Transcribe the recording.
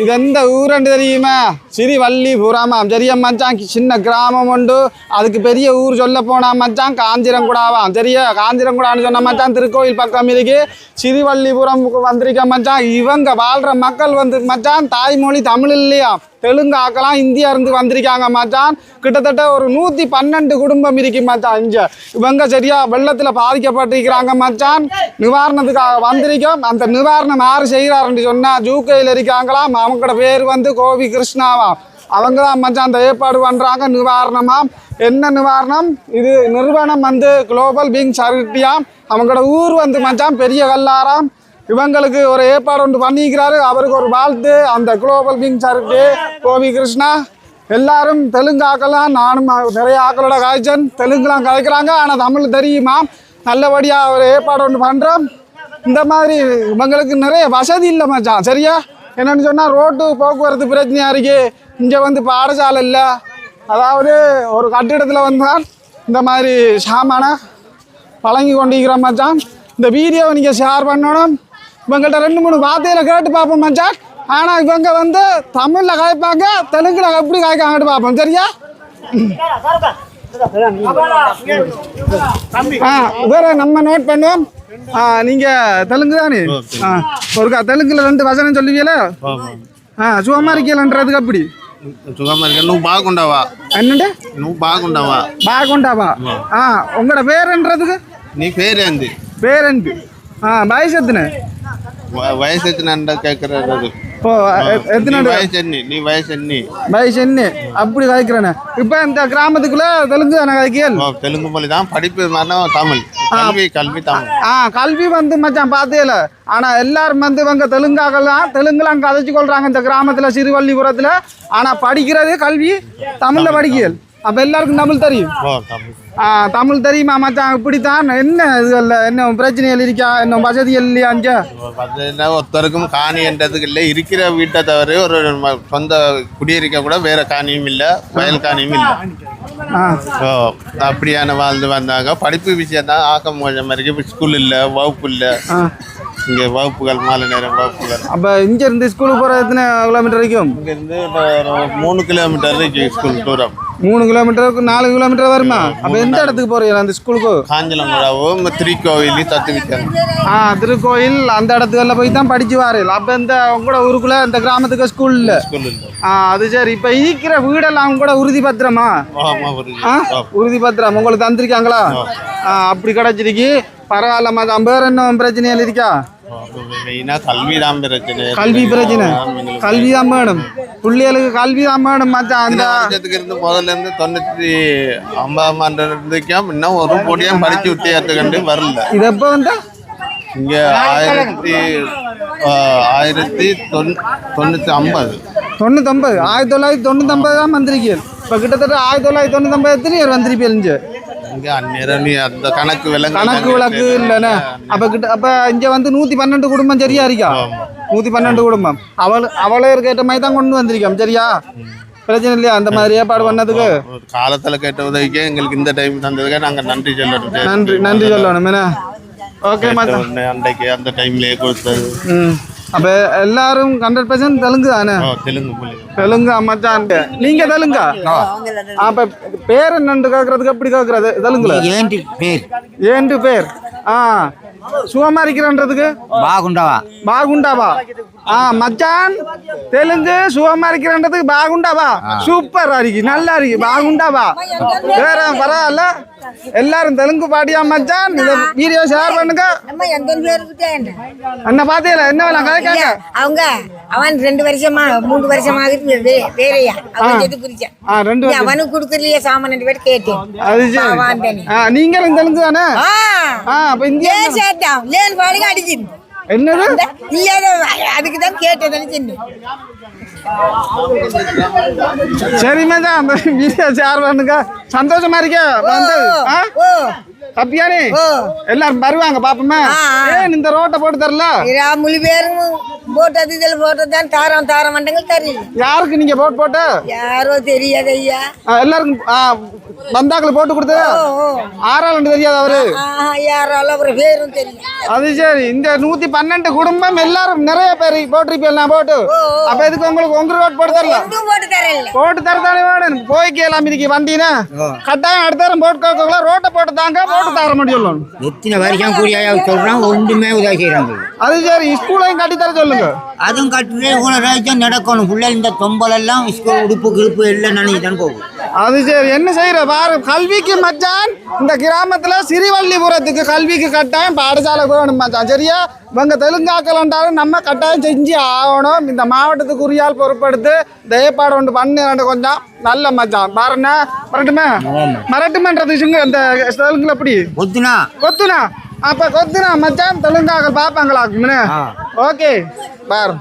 இது எந்த ஊரண்டு தெரியுமா? சிறிவல்லிபுரமாம் சரியா மச்சான் சின்ன கிராமம் உண்டு. அதுக்கு பெரிய ஊர் சொல்ல போனா மச்சான் காஞ்சிரங்குடாவாம். சரியா காஞ்சிரங்குடான்னு சொன்ன மச்சான் திருக்கோயில் பக்கம் இருக்கு. சிறிவல்லிபுரம் வந்திருக்க மச்சான் இவங்க வாழ்கிற மக்கள் வந்து மச்சான் தாய்மொழி தமிழ் இல்லையா தெலுங்கு ஆக்கலாம் இந்தியா இருந்து வந்திருக்காங்க மச்சான். கிட்டத்தட்ட ஒரு நூற்றி பன்னெண்டு குடும்பம் இருக்கு மச்சான் இங்கே. இவங்க சரியா வெள்ளத்தில் பாதிக்கப்பட்டிருக்கிறாங்க மச்சான். நிவாரணத்துக்காக வந்திருக்கோம். அந்த நிவாரணம் யார் செய்கிறாருன்னு சொன்னால் ஜூக்கையில் இருக்காங்களாம். அவங்களோட பேர் வந்து கோவி கிருஷ்ணாவாம் அவங்க தான் மச்சான் அந்த ஏற்பாடு பண்ணுறாங்க நிவாரணமாம். என்ன நிவாரணம்? இது நிறுவனம் வந்து குளோபல் பீங் சரிட்டியாம் அவங்களோட ஊர் வந்து மச்சான் பெரிய கல்லாராம். இவங்களுக்கு ஒரு ஏற்பாடு ஒன்று பண்ணிக்கிறாரு. அவருக்கு ஒரு வாழ்த்து. அந்த global being charity Kovi Krishna. எல்லாரும் தெலுங்கு ஆக்கலாம் நானும் நிறைய ஆக்களோட காய்ச்சன் தெலுங்குலாம் கலைக்கிறாங்க. ஆனால் தமிழ் தெரியுமா? நல்லபடியாக ஒரு ஏற்பாடு ஒன்று பண்ணுறோம் இந்த மாதிரி இவங்களுக்கு நிறைய வசதி இல்லை மச்சான். சரியா? என்னென்னு சொன்னால் ரோட்டு போக்குவரத்து பிரச்சனையாக இருக்கு. இங்கே வந்து பாடசாலை இல்லை. அதாவது ஒரு கட்டிடத்தில் வந்தால் இந்த மாதிரி சாமானை வழங்கி கொண்டிருக்கிற மச்சான். இந்த வீடியோவை நீங்கள் ஷேர் பண்ணணும். உங்கள்கிட்ட ரெண்டு மூணு வார்த்தையில் கேட்டு பார்ப்போம் மச்சான். ஆனால் இவங்க வந்து தமிழில் கலைப்பாங்க தெலுங்கில் எப்படி கலைக்காங்கட்டு பார்ப்போம். சரியா? ஆ வேற நம்ம நோட் பண்ணுவோம். ஆ நீங்கள் தெலுங்கு தானே? ஆ ஒருக்கா தெலுங்குல ரெண்டு வசனம் சொல்லுவீங்களா? ஆ சுகமாக இருக்கீங்களன்றதுக்கு அப்படி. சுகமா இருக்க நூ பாகுண்டாவா? என்னண்டு? நூ பாகுண்டாவா? பாகுண்டாவா? ஆ. உங்களோட பேருன்றதுக்கு நீ பேர் பேரேந்து ஆ வயசு எத்தனை? வயசு எத்தனை நீ வயசு என்ன வயசு அப்படி கதைக்கிறேன் இப்போ இந்த கிராமத்துக்குள்ள தெலுங்கு தானே தெலுங்கு மொழி தான். படிப்பு தமிழ். கல்வி கல்வி தமிழ். ஆ கல்வி வந்து மச்சான் பார்த்தேல ஆனால் எல்லாரும் வந்து இவங்க தெலுங்காகலாம் தெலுங்குலாம் கதைச்சு கொள்றாங்க இந்த கிராமத்தில் சிறுவள்ளிபுரத்தில் ஆனால் படிக்கிறது கல்வி தமிழில் படிக்கியல். அப்போ எல்லாருக்கும் தமிழ் தெரியும். தமிழ். தெரியுமா மச்சான்? இப்படித்தான். என்ன இதுல என்ன பிரச்சனைகள் இருக்கா? என்ன வசதிகள் இல்லையா அங்கே? பார்த்தீங்கன்னா ஒருத்தருக்கும் காணி என்றதுக்கு இல்லை. இருக்கிற வீட்டை தவிர ஒரு சொந்த குடியிருக்க கூட வேற காணியும் இல்லை வயல் காணியும் இல்லை. அப்படியான வாழ்ந்து வந்தாங்க. படிப்பு விஷயம் தான் ஆக்கம் கொஞ்சம் இருக்கு ஸ்கூல் இல்லை வகுப்பு இல்லை. இங்கே வகுப்புகள் மாலை நேரம் வகுப்புகள். அப்போ இங்கே இருந்து ஸ்கூலுக்கு போகிற எத்தனை கிலோமீட்டர் வரைக்கும்? இங்கேருந்து மூணு கிலோமீட்டர் இருக்கு ஸ்கூல் தூரம். மூணு கிலோமீட்டருக்கு நாலு கிலோமீட்டர் வருமா? அப்போ எந்த இடத்துக்கு போறீங்க அந்த ஸ்கூலுக்கு காஞ்சலங்குடாவும் திருக்கோவிலி தத்து வித்தாங்க ஆ திருக்கோயில் அந்த இடத்துக்கெல்லாம் போய் தான் படிச்சு வாரீங்க அப்போ இந்த உங்களோட ஊருக்குள்ள இந்த கிராமத்துக்கு ஸ்கூல் இல்லை. ஸ்கூல் ஆ அது சரி. இப்போ இருக்கிற வீடெல்லாம் கூட உறுதி. பத்திரமா ஆ உறுதி பத்திரம் உங்களுக்கு தந்திருக்காங்களா? ஆ அப்படி கிடச்சிருக்கு. பரவாயில்ல மச்சான் வேற என்ன பிரச்சனைகள் இருக்கா கல்வி தான் பிரச்சனை. கல்வி பிரச்சனை. கல்வி தான் வேணும். பிள்ளைகளுக்கு கல்வி தான் வேணும் மச்சான். அந்த வருஷத்துக்கு இருந்து முதல்ல இருந்து தொண்ணூற்றி ஐம்பதாம் ஆண்டு இருந்துக்கும் இன்னும் ஒரு பொடியும் படிச்சு வித்தியாசத்து கண்டு வரல. இது எப்போ வந்து? இங்கே ஆயிரத்தி ஆயிரத்தி தொண்ணூ தொண்ணூற்றி ஐம்பது தொண்ணூத்தொம்பது. ஆயிரத்தி தொள்ளாயிரத்தி தொண்ணூத்தொம்பது தான் வந்திருக்கீர்கள் இப்போ கிட்டத்தட்ட ஆயிரத்தி தொள்ளாயிரத்தி தொண்ணூத்தொம்பது எத்தனை பேர் வந்திருப்பீங்க கணக்கு விலங்கு கணக்கு விளக்கு இல்லைண்ணே. அப்போ கிட்ட அப்போ இங்கே வந்து நூற்றி பன்னெண்டு குடும்பம் சரியா இருக்கா? நூற்றி பன்னெண்டு குடும்பம். அவள் அவளே கேட்ட மாதிரி தான் கொண்டு வந்திருக்கோம் சரியா? பிரச்சனை இல்லையா? அந்த மாதிரி ஏற்பாடு பண்ணதுக்கு? காலத்தில் கேட்ட உதவிக்கே எங்களுக்கு இந்த டைம் தந்ததுக்கு நாங்கள் நன்றி சொல்லணும். நன்றி நன்றி சொல்லணும் என்ன ஓகே அன்றைக்கு அந்த டைம்லயே கொடுத்தது. ம். அப்போ எல்லாரும் ஹண்ட்ரட் பர்சன்ட் தெலுங்கு தானே? தெலுங்கு தெலுங்கு மச்சான் நீங்க தெலுங்கா? அப்ப பேர் என்னன்னு கேக்குறதுக்கு எப்படி கேக்குறது? தெலுங்குல? ஏன் பேர். பேர்? ஆ. சுகமா இருக்கிறன்றதுக்கு? பாகுண்டாவா? பாகுண்டாவா? ఆ మச்சான் தெலுங்கு சுகமா இருக்கிறன்றதுக்கு பாகுண்டாவா சூப்பர் அரிக்கு நல்லா இருக்கு. பாகுண்டாவா வேற பரவாயில்ல. எல்லாரும் தெலுங்கு பாடியா மச்சான்? இந்த வீடியோ ஷேர் பண்ணுங்க. என்ன பாத்தீங்களா? என்ன வேலாம் கதைக்காங்க அவங்க அவன் ரெண்டு வருஷமா மூணு வருஷமா வேறயா. அவன் ரெண்டு அவனுக்கு கொடுக்கலையே சாமான் ரெண்டு பேர் கேட்டேன். நீங்களும் தெலுங்கு தானே? அப்ப இந்தியா சேர்த்தான் லேன் பாடுங்க என்னது? இல்லாத அதுக்கு தான் கேட்டேன் சொன்னேன் சரி மச்சான் அந்த வீடியோ ஷேர் பண்ணுங்க. சந்தோஷமா இருக்க வந்தது. ஓ. எல்லாரும் வருவாங்க பாப்போமா? ஆ, ஆ. ஏன் இந்த ரோட்டை போட்டு தரல? இரா மொழி பேரும் போட்டது இதில் போட்டது தான் தாரம் தாரம் மண்டங்கள் தெரியல யாருக்கு நீங்க போட் போட்டு? யாரோ தெரியாது ஐயா. எல்லாருக்கும் ஆ, வந்தாக்களை போட்டு கொடுத்தது? ஆறாள் தெரியாது அவரு? யாராலும் அப்புறம் பேரும் தெரியும் அது சரி இந்த நூத்தி பன்னெண்டு குடும்பம் எல்லாரும் நிறைய பேர் போட்டிருப்பேன் நான் போட்டு. அப்ப இதுக்கு உங்களுக்கு உங்க ரோட் போட்டு தரல? போட்டு போட்டு தரதானே வேணும். போய் கேளாம இன்னைக்கு வந்தீங்கன்னா கட்டாயம் அடுத்த போட்டு ரோட்டை போட்டு தாங்க போட்டு தர முடியும் எத்தனை வருஷம் கூடிய சொல்றான் ஒன்றுமே உதவி செய்யறாங்க அது சரி ஸ்கூலையும் கட்டி தர சொல்லுங்க. அதுவும் கட்டுறே இவ்வளோ ராஜ்யம் நடக்கணும். ஃபுல்லா இந்த தொம்பல் எல்லாம் ஸ்கூல் உடுப்பு கிடுப்பு எல்லாம் தான் போகும். அது சரி. என்ன செய்யற? பாரு கல்விக்கு மச்சான் இந்த கிராமத்துல சிறிவல்லிபுரத்துக்கு கல்விக்கு கட்டாயம் பாடசாலை வேணும் மச்சான் சரியா? இவங்க தெலுங்காக்கலன்றாலும் நம்ம கட்டாயம் செஞ்சு ஆகணும். இந்த மாவட்டத்துக்கு உரியால் பொறுப்படுத்து இந்த ஏற்பாடு ஒன்று பண்ணு கொஞ்சம் நல்ல மச்சான். பாருண்ண மறட்டுமே? மறட்டுமன்றது சிங்க இந்த தெலுங்குல எப்படி? ஒத்துனா? கொத்துனா அப்ப கொத்துனா மச்சான் தெலுங்காக்கள் பார்ப்பாங்களா ஓகே பாரு.